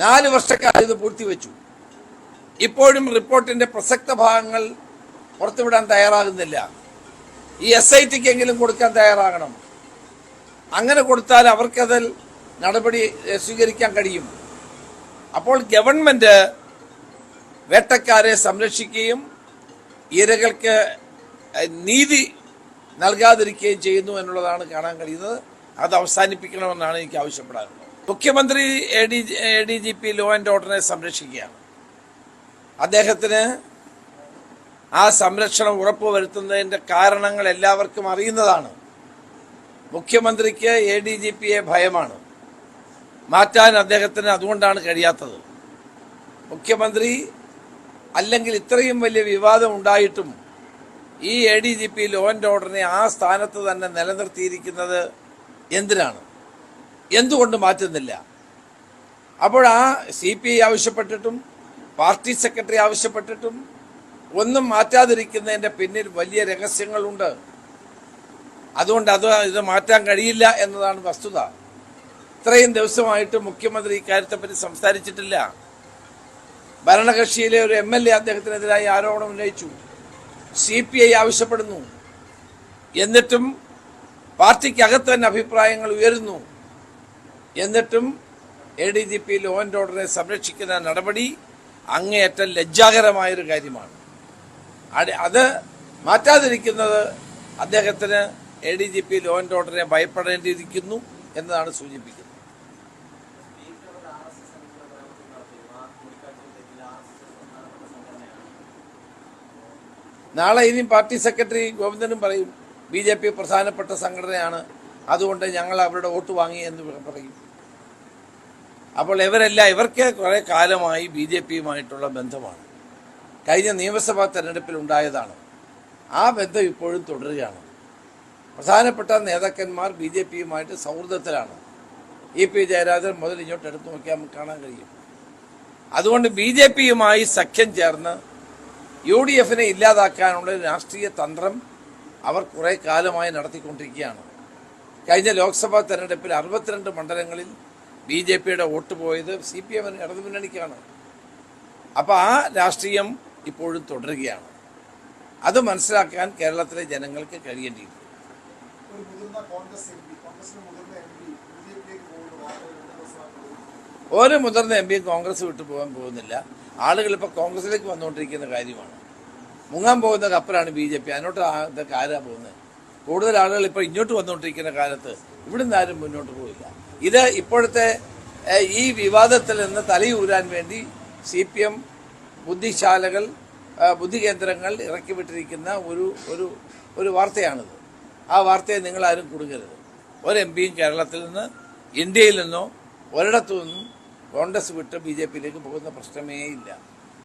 നാല് വർഷക്കാലം ഇത് പൂഴ്ത്തിവെച്ചു. ഇപ്പോഴും റിപ്പോർട്ടിന്റെ പ്രസക്ത ഭാഗങ്ങൾ പുറത്തുവിടാൻ തയ്യാറാകുന്നില്ല. ഈ എസ് ഐ ടിക്കെങ്കിലും കൊടുക്കാൻ തയ്യാറാകണം. അങ്ങനെ കൊടുത്താൽ അവർക്കതിൽ നടപടി സ്വീകരിക്കാൻ കഴിയും. അപ്പോൾ ഗവൺമെന്റ് വേട്ടക്കാരെ സംരക്ഷിക്കുകയും ഇരകൾക്ക് നീതി നൽകാതിരിക്കുകയും ചെയ്യുന്നു എന്നുള്ളതാണ് കാണാൻ കഴിയുന്നത്. അത് അവസാനിപ്പിക്കണമെന്നാണ് എനിക്ക് ആവശ്യപ്പെടാറുള്ളത് മുഖ്യമന്ത്രി A D A D G P law and ഓർഡറിനെ സംരക്ഷിക്കുകയാണ്. അദ്ദേഹത്തിന് ആ സംരക്ഷണം ഉറപ്പുവരുത്തുന്നതിന്റെ കാരണങ്ങൾ എല്ലാവർക്കും അറിയുന്നതാണ്. മുഖ്യമന്ത്രിക്ക് എ ഡി ജി പിയെ ഭയമാണ്. മാറ്റാൻ അദ്ദേഹത്തിന് അതുകൊണ്ടാണ് കഴിയാത്തത്. മുഖ്യമന്ത്രി അല്ലെങ്കിൽ ഇത്രയും വലിയ വിവാദം ഉണ്ടായിട്ടും ഈ A D G P law and ഓർഡറിനെ ആ സ്ഥാനത്ത് തന്നെ നിലനിർത്തിയിരിക്കുന്നത് എന്തിനാണ്? എന്തുകൊണ്ട് മാറ്റുന്നില്ല? അപ്പോൾ ആ സി പി ഐ ആവശ്യപ്പെട്ടിട്ടും പാർട്ടി സെക്രട്ടറി ആവശ്യപ്പെട്ടിട്ടും ഒന്നും മാറ്റാതിരിക്കുന്നതിന്റെ പിന്നിൽ വലിയ രഹസ്യങ്ങളുണ്ട്. അതുകൊണ്ട് അത് ഇത് മാറ്റാൻ കഴിയില്ല എന്നതാണ് വസ്തുത. ഇത്രയും ദിവസമായിട്ട് മുഖ്യമന്ത്രി ഇക്കാര്യത്തെപ്പറ്റി സംസാരിച്ചിട്ടില്ല. ഭരണകക്ഷിയിലെ ഒരു എം എൽ എ അദ്ദേഹത്തിനെതിരായി ആരോപണം ഉന്നയിച്ചു. സി പി ഐ ആവശ്യപ്പെടുന്നു. എന്നിട്ടും പാർട്ടിക്കകത്ത് തന്നെ അഭിപ്രായങ്ങൾ ഉയരുന്നു. എന്നിട്ടും A D G P law and ഓർഡറെ സംരക്ഷിക്കുന്ന നടപടി അങ്ങേയറ്റം ലജ്ജാകരമായൊരു കാര്യമാണ്. അത് മാറ്റാതിരിക്കുന്നത് അദ്ദേഹത്തിന് A D G P law and ഓർഡറിനെ ഭയപ്പെടേണ്ടിയിരിക്കുന്നു എന്നതാണ് സൂചിപ്പിക്കുന്നത്. നാളെ ഇനി പാർട്ടി സെക്രട്ടറി ഗോവിന്ദനും പറയും ബി ജെ പി പ്രധാനപ്പെട്ട സംഘടനയാണ്. അതുകൊണ്ട് ഞങ്ങൾ അവരുടെ വോട്ട് വാങ്ങി എന്ന് പറയും. അപ്പോൾ ഇവരെല്ലാം ഇവർക്ക് കുറെ കാലമായി ബി ജെ പിയുമായിട്ടുള്ള ബന്ധമാണ്. കഴിഞ്ഞ നിയമസഭാ തെരഞ്ഞെടുപ്പിൽ ഉണ്ടായതാണ്. ആ ബന്ധം ഇപ്പോഴും തുടരുകയാണ്. പ്രധാനപ്പെട്ട നേതാക്കന്മാർ ബി ജെ പിയുമായിട്ട് സൗഹൃദത്തിലാണ്. ഇ പി ജയരാജൻ മുതൽ ഇങ്ങോട്ട് എടുത്തു നോക്കിയാൽ നമുക്ക് കാണാൻ കഴിയും. അതുകൊണ്ട് ബി ജെ പിയുമായി സഖ്യം ചേർന്ന് യു ഡി എഫിനെ ഇല്ലാതാക്കാനുള്ള രാഷ്ട്രീയ തന്ത്രം അവർ കുറേ കാലമായി നടത്തിക്കൊണ്ടിരിക്കുകയാണ്. കഴിഞ്ഞ ലോക്സഭാ തെരഞ്ഞെടുപ്പിൽ അറുപത്തിരണ്ട് മണ്ഡലങ്ങളിൽ ബി ജെ പിയുടെ വോട്ട് പോയത് സി പി എമ്മിന് ഇടതുമുന്നണിക്കാണ് അപ്പോൾ ആ രാഷ്ട്രീയം ഇപ്പോഴും തുടരുകയാണ്. അത് മനസ്സിലാക്കാൻ കേരളത്തിലെ ജനങ്ങൾക്ക് കഴിയേണ്ടിയിട്ടുണ്ട് ഒരു മുതിർന്ന എം പിയും കോൺഗ്രസ് വിട്ടു പോകാൻ പോകുന്നില്ല. ആളുകൾ ഇപ്പോൾ കോൺഗ്രസിലേക്ക് വന്നുകൊണ്ടിരിക്കുന്ന കാര്യമാണ്. മുങ്ങാൻ പോകുന്ന കപ്പലാണ് ബി ജെ പി. അതിനോട്ട് ആരാ പോകുന്നത്? കൂടുതൽ ആളുകൾ ഇപ്പോൾ ഇങ്ങോട്ട് വന്നുകൊണ്ടിരിക്കുന്ന കാലത്ത് ഇവിടുന്ന് ആരും മുന്നോട്ട് പോയില്ല ഇത് ഇപ്പോഴത്തെ ഈ വിവാദത്തിൽ നിന്ന് തലയൂരാൻ വേണ്ടി സി പി എം ബുദ്ധിശാലകൾ ബുദ്ധികേന്ദ്രങ്ങൾ ഇറക്കി വിട്ടിരിക്കുന്ന ഒരു ഒരു ഒരു വാർത്തയാണിത്. ആ വാർത്തയെ നിങ്ങളാരും കൊടുക്കരുത്. ഒരു എം പിയും കേരളത്തിൽ നിന്ന് ഇന്ത്യയിൽ നിന്നോ ഒരിടത്തു നിന്നും കോൺഗ്രസ് വിട്ട് ബി ജെ പിയിലേക്ക് പോകുന്ന പ്രശ്നമേ ഇല്ല.